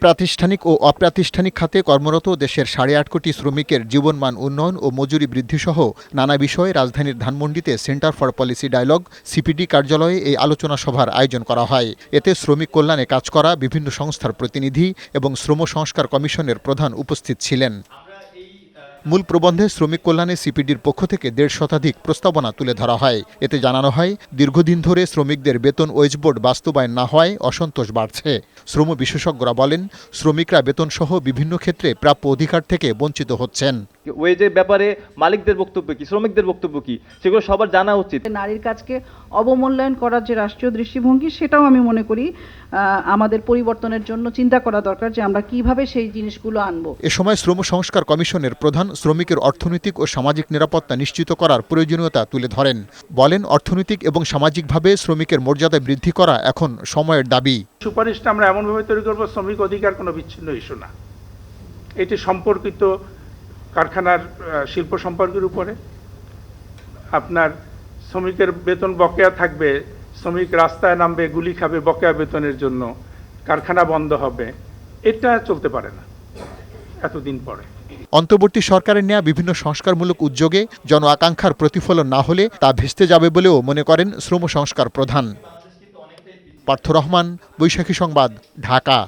প্রাতিষ্ঠানিক ও অপ্রাতিষ্ঠানিক খাতে কর্মরত দেশের সাড়ে আট কোটি শ্রমিকের জীবনমান উন্নয়ন ও মজুরি বৃদ্ধিসহ নানা বিষয়ে রাজধানীর ধানমন্ডিতে centre for policy dialogue, CPD কার্যালয়ে এই আলোচনা সভার আয়োজন করা হয়। এতে শ্রমিক কল্যাণে কাজ করা বিভিন্ন সংস্থার প্রতিনিধি এবং শ্রম সংস্কার কমিশনের প্রধান উপস্থিত ছিলেন। মূল প্রবন্ধে শ্রমিক কল্যাণে সিপিডির পক্ষ থেকে দেড় শতাধিক প্রস্তাবনা তুলে ধরা হয়। এতে জানানো হয়, দীর্ঘদিন ধরে শ্রমিকদের বেতন ওয়েজ বোর্ড বাস্তবায়ন না হওয়ায় অসন্তোষ বাড়ছে। শ্রম বিশেষজ্ঞরা বলেন, শ্রমিকরা বেতনসহ বিভিন্ন ক্ষেত্রে প্রাপ্য অধিকার থেকে বঞ্চিত হচ্ছেন। ওয়েজের ব্যাপারে মালিকদের বক্তব্য কি শ্রমিকদের বক্তব্য কি সেগুলো সবার জানা উচিত। নারীর কাজকে অবমূল্যায়ন করার যে রাষ্ট্রীয় দৃষ্টিভঙ্গি সেটাও আমি মনে করি আমাদের পরিবর্তনের জন্য চিন্তা করা দরকার যে আমরা কীভাবে সেই জিনিসগুলো আনব। এ সময় শ্রম সংস্কার কমিশনের প্রধান শ্রমিকের অর্থনৈতিক ও সামাজিক নিরাপত্তা নিশ্চিত করার প্রয়োজনীয়তা তুলে ধরেন। বলেন অর্থনৈতিক এবং সামাজিকভাবে শ্রমিকের মর্যাদা বৃদ্ধি করা এখন সময়ের দাবি। সুপারিশটা আমরা এমনভাবে তৈরি করব শ্রমিক অধিকার কোনো বিচ্ছিন্ন ইস্যু না। এটি সম্পর্কিত কারখানার শিল্প সম্পর্কের উপরে। আপনার শ্রমিকের বেতন বকেয়া থাকবে, শ্রমিক রাস্তায় নামবে, গুলি খাবে বকেয়া বেতনের জন্য, কারখানা বন্ধ হবে, এটা চলতে পারে না এতদিন পরে। অন্তর্বর্তী সরকারের নেওয়া বিভিন্ন সংস্কারমূলক উদ্যোগে জন আকাঙ্ক্ষার প্রতিফলন না হলে তা ভেস্তে যাবে বলেও মনে করেন শ্রম সংস্কার প্রধান। পার্থ রহমান, বৈশাখী সংবাদ, ঢাকা।